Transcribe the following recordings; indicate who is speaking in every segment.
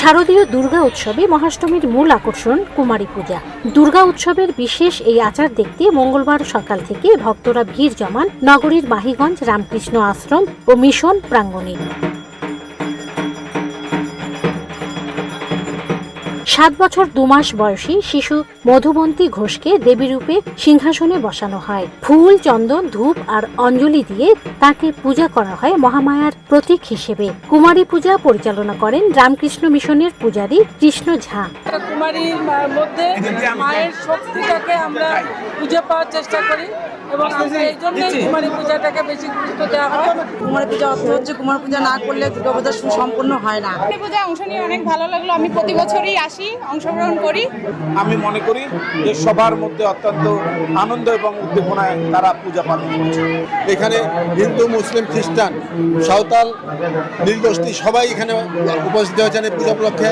Speaker 1: শারদীয় দুর্গা উৎসবে মহাষ্টমীর মূল আকর্ষণ কুমারী পূজা। দুর্গা উৎসবের বিশেষ এই আচার দেখতে মঙ্গলবার সকাল থেকে ভক্তরা ভিড় জমান নগরীর বাহিগঞ্জ রামকৃষ্ণ আশ্রম ও মিশন প্রাঙ্গণে। সাত বছর দুমাস বয়সী শিশু মধুবন্তী ঘোষকে দেবীরূপে সিংহাসনে বসানো হয়। ফুল চন্দন ধূপ আর অঞ্জলি দিয়ে তাকে পূজা করা হয় মহামায়ার প্রতীক হিসেবে। কুমারী পূজা পরিচালনা করেন রামকৃষ্ণ মিশনের পূজারী কৃষ্ণ ঝা।
Speaker 2: কুমারীর মধ্যে মায়ের শক্তিটাকে আমরা খুঁজে পাওয়ার চেষ্টা করি। এবং আমরা এই জন্যই কুমারী পূজাটাকে বেশি গুরুত্ব দেওয়া হয়।
Speaker 3: কুমার পূজা অর্থ হচ্ছে কুমার পূজা না করলে দুর্গা পূজা সুসম্পন্ন হয় না।
Speaker 4: কালী পূজায় অংশ নিয়ে অনেক ভালো লাগল। আমি প্রতি বছরই আসি অংশগ্রহণ করি।
Speaker 5: আমি মনে করি যে সবার মধ্যে অত্যন্ত আনন্দ এবং উদ্দীপনায় তারা পূজা পালন করছে।
Speaker 6: এখানে হিন্দু মুসলিম খ্রিস্টান সাঁওতাল নীলবস্তি সবাই এখানে উপস্থিত হয়েছেন এই পূজা উপলক্ষে।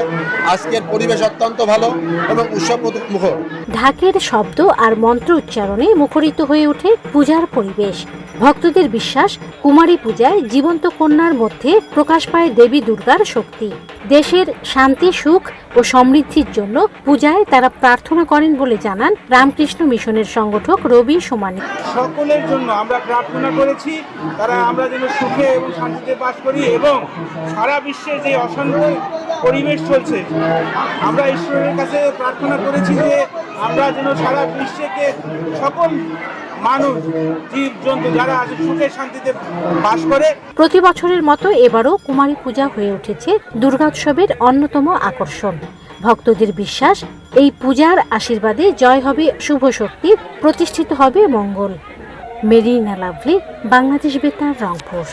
Speaker 6: আজকের পরিবেশ অত্যন্ত ভালো এবং উৎসব মুখর
Speaker 1: ঢাকের শব্দ আর মন্ত্র উচ্চারণে মুখরিত হয়ে ওঠে পূজার পরিবেশ। ভক্তদের বিশ্বাস, কুমারী পূজায় জীবন্ত কন্যার মধ্যে প্রকাশ পায় দেবী দুর্গার শক্তি। দেশের শান্তি, সুখ ও সমৃদ্ধির জন্য পূজায় তারা প্রার্থনা করেন বলে জানান রামকৃষ্ণ মিশনের সংগঠক রবি সোমানি।
Speaker 5: সকলের জন্য আমরা প্রার্থনা করেছি, তারা আমরা যেন সুখে এবং শান্তিতে বাস করি এবং সারা বিশ্বে যে অশান্ত পরিবেশ চলছে, আমরা ঈশ্বরের কাছে প্রার্থনা করেছি যে আমরা যেন সারা বিশ্বকে সকল
Speaker 1: প্রতি বছরের মতো এবারও কুমারী পূজা হয়ে উঠেছে দুর্গোৎসবের অন্যতম আকর্ষণ। ভক্তদের বিশ্বাস, এই পূজার আশীর্বাদে জয় হবে শুভ শক্তির প্রতিষ্ঠিত হবে মঙ্গল। মেরিনা লাভলি, বাংলাদেশ বেতার, রংপুর।